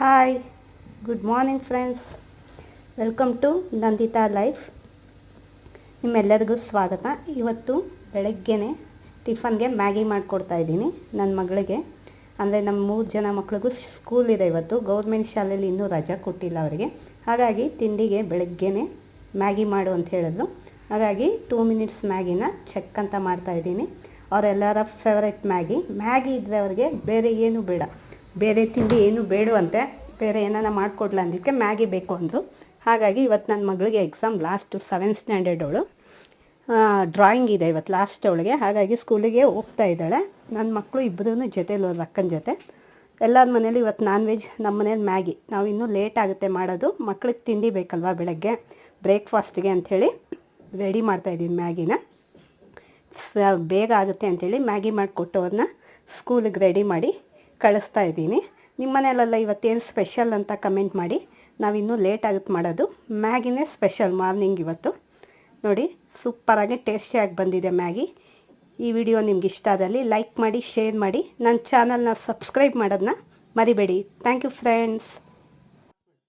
Hi good morning friends welcome to Nandita life ನಿಮ್ಮೆಲ್ಲರಿಗೂ ಸ್ವಾಗತ. ಇವತ್ತು ಬೆಳಗ್ಗೆನೆ ಟಿಫನ್ಗೆ ಮ್ಯಾಗಿ ಮಾಡಿಕೊಡ್ತಾ ಇದ್ದೀನಿ. ನನ್ನ ಮಗಳಿಗೆ. ಅಂದರೆ ನಮ್ಮ ಮೂರು ಜನ ಮಕ್ಳಿಗೂ ಸ್ಕೂಲ್ ಇದೆ ಇವತ್ತು. ಗೌರ್ಮೆಂಟ್ ಶಾಲೆಯಲ್ಲಿ ಇನ್ನೂ ರಜಾ ಕೊಟ್ಟಿಲ್ಲ ಅವರಿಗೆ. ಹಾಗಾಗಿ ತಿಂಡಿಗೆ ಬೆಳಗ್ಗೆನೆ ಮ್ಯಾಗಿ ಮಾಡು ಅಂತ ಹೇಳಿದ್ರು ಹಾಗಾಗಿ ಟೂ ಮಿನಿಟ್ಸ್ ಮ್ಯಾಗಿನ ಚೆಕ್ ಅಂತ ಮಾಡ್ತಾ ಇದ್ದೀನಿ. ಅವರೆಲ್ಲರ ಫೇವ್ರೆಟ್ ಮ್ಯಾಗಿ. ಮ್ಯಾಗಿ ಇದ್ದರೆ ಅವ್ರಿಗೆ ಬೇರೆ ಏನು ಬೇಡ. ಬೇರೆ ತಿಂಡಿ ಏನು ಬೇಡವಂತೆ ಬೇರೆ ಏನಾರ ಮಾಡಿಕೊಡ್ಲ ಅಂದಿದ್ದಕ್ಕೆ ಮ್ಯಾಗಿ ಬೇಕು ಅಂದರು. ಹಾಗಾಗಿ ಇವತ್ತು ನನ್ನ ಮಗಳಿಗೆ ಎಕ್ಸಾಮ್ ಲಾಸ್ಟು ಸೆವೆಂತ್ ಸ್ಟ್ಯಾಂಡರ್ಡ್ ಅವಳು. ಡ್ರಾಯಿಂಗ್ ಇದೆ ಇವತ್ತು ಲಾಸ್ಟ್ ಅವಳಿಗೆ. ಹಾಗಾಗಿ ಸ್ಕೂಲಿಗೆ ಹೋಗ್ತಾ ಇದ್ದಾಳೆ. ನನ್ನ ಮಕ್ಕಳು ಇಬ್ಬರೂ ಜೊತೆಲಿ ಅವ್ರ ಅಕ್ಕನ ಜೊತೆ. ಎಲ್ಲರ ಮನೇಲಿ ಇವತ್ತು ನಾನ್ ವೆಜ್ ನಮ್ಮ ಮನೇಲಿ ಮ್ಯಾಗಿ. ನಾವು ಇನ್ನೂ ಲೇಟ್ ಆಗುತ್ತೆ ಮಾಡೋದು. ಮಕ್ಳಿಗೆ ತಿಂಡಿ ಬೇಕಲ್ವಾ ಬೆಳಗ್ಗೆ? ಬ್ರೇಕ್ಫಾಸ್ಟ್ಗೆ ಅಂಥೇಳಿ ರೆಡಿ ಮಾಡ್ತಾಯಿದ್ದೀನಿ ಮ್ಯಾಗಿನ. ಸ, ಬೇಗ ಆಗುತ್ತೆ ಅಂಥೇಳಿ ಮ್ಯಾಗಿ ಮಾಡಿಕೊಟ್ಟು ಅವ್ರನ್ನ ಸ್ಕೂಲಿಗೆ ರೆಡಿ ಮಾಡಿ ಕಳಿಸ್ತಾ ಇದ್ದೀನಿ. ನಿಮ್ಮ ಮನೆಯಲ್ಲೆಲ್ಲ ಇವತ್ತೇನು ಸ್ಪೆಷಲ್ ಅಂತ ಕಮೆಂಟ್ ಮಾಡಿ. ನಾವಿನ್ನೂ ಲೇಟ್ ಆಗುತ್ತೆ ಮಾಡೋದು. ಮ್ಯಾಗಿನೇ ಸ್ಪೆಷಲ್ ಮಾರ್ನಿಂಗ್ ಇವತ್ತು. ನೋಡಿ, ಸೂಪರಾಗಿ ಟೇಸ್ಟಿಯಾಗಿ ಬಂದಿದೆ ಮ್ಯಾಗಿ. ಈ ವಿಡಿಯೋ ನಿಮ್ಗೆ ಇಷ್ಟ ಆದಲ್ಲಿ ಲೈಕ್ ಮಾಡಿ, ಶೇರ್ ಮಾಡಿ. ನನ್ನ ಚಾನಲ್ನ ಸಬ್ಸ್ಕ್ರೈಬ್ ಮಾಡೋದನ್ನ ಮರಿಬೇಡಿ. Thank you friends.